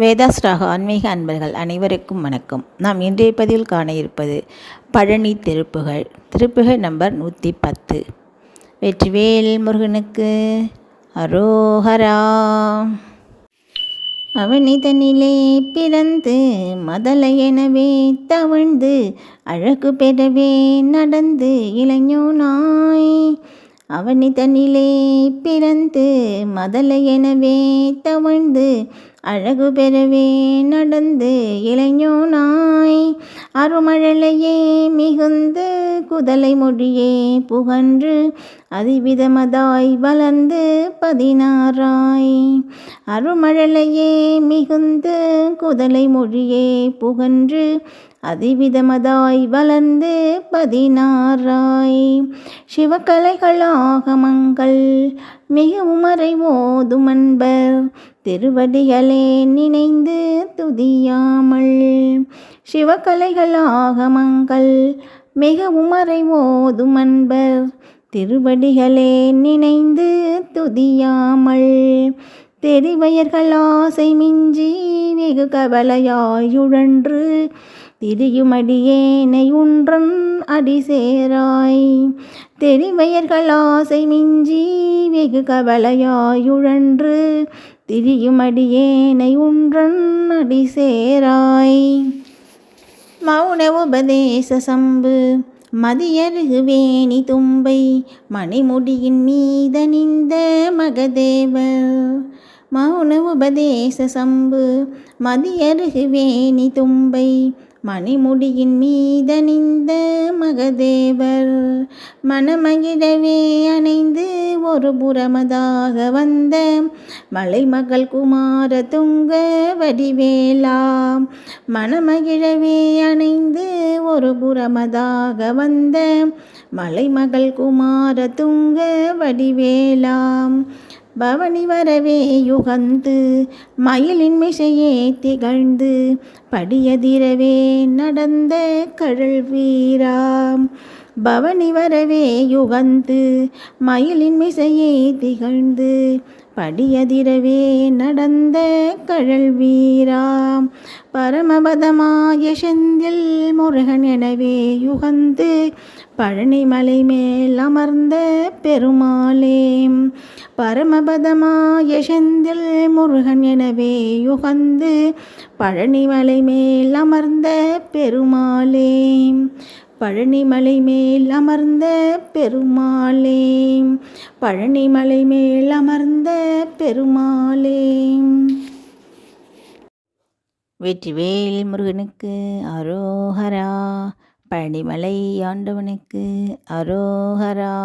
வேதாஸ்ராக ஆன்மீக அன்பர்கள் அனைவருக்கும் வணக்கம். நாம் இன்றைய பதிவில் காண இருப்பது பழனி திருப்புகள். திருப்புகள் நம்பர் நூற்றி பத்து. வெற்றிவேல் முருகனுக்கு அரோஹரா அவனிதனிலே பிறந்து மதலை எனவே தவழ்ந்து அழகு பெறவே நடந்து இளைஞனாய். அவனிதனிலே பிறந்து மதலை எனவே தவழ்ந்து அழகு பெறவே நடந்து இளைஞனாய். அருமழலையே மிகுந்து குதலை மொழியே புகன்று அதிவிதமதாய் வளர்ந்து பதினாறாய். அருமழலையே மிகுந்து குதலை மொழியே புகன்று அதிவிதமதாய் வளர்ந்து பதினாறாய். சிவகலைகளாகமங்கள் மிகவும் மறைவோதும் அன்பர். திருவடிகளே நினைந்து துதியாமல். சிவகலைகளாகமங்கள் மிகவும் ஓதும் அன்பர். திருவடிகளே நினைந்து துதியாமல். தெரிவயர்கள் ஆசை மிஞ்சி வெகு கவலையாயுழன்று. திரியுமடியேனை உன்றன் அடி சேராய். தெரிவயர்கள் ஆசை மிஞ்சி வெகு கவலையாயுழன்று. திரியுமடியேனை உன்றன் அடி சேராய். மௌன உபதேச சம்பு மதியருகு வேணி தும்பை மணிமுடியின் மீதனிந்த மகதேவர். மௌன உபதேச சம்பு மதியருகு வேணி தும்பை மணிமுடியின் மீதணிந்த மகதேவர் மணமகிழவே அணைந்து ஒரு புறமதாக வந்த மலைமகள் குமார துங்க வடிவேலா. மணமகிழவே அணைந்து ஒரு புறமதாக வந்த மலைமகள் குமார துங்க வடிவேலாம் பவனி வரவே யுகந்து மயிலின் மிசையே திகழ்ந்து படியதிரவே நடந்த கழல் வீராம். பவனி வரவே யுகந்து மயிலின் மிசையே திகழ்ந்து படியதிரவே நடந்த கழல் வீராம். பரமபதமாய செந்தில் முருகன் எனவே யுகந்து பழனிமலை மேல் அமர்ந்த பெருமாளேம் பரமபதமாய செந்தில் முருகன் எனவே யுகந்து பழனிமலை மேல் அமர்ந்த பெருமாளே. பழனிமலை மேல் அமர்ந்த பெருமாளே. பழனிமலை மேல் அமர்ந்த பெருமாளே. வெற்றிவேல் முருகனுக்கு அரோஹரா பழனிமலை ஆண்டவனுக்கு அரோஹரா.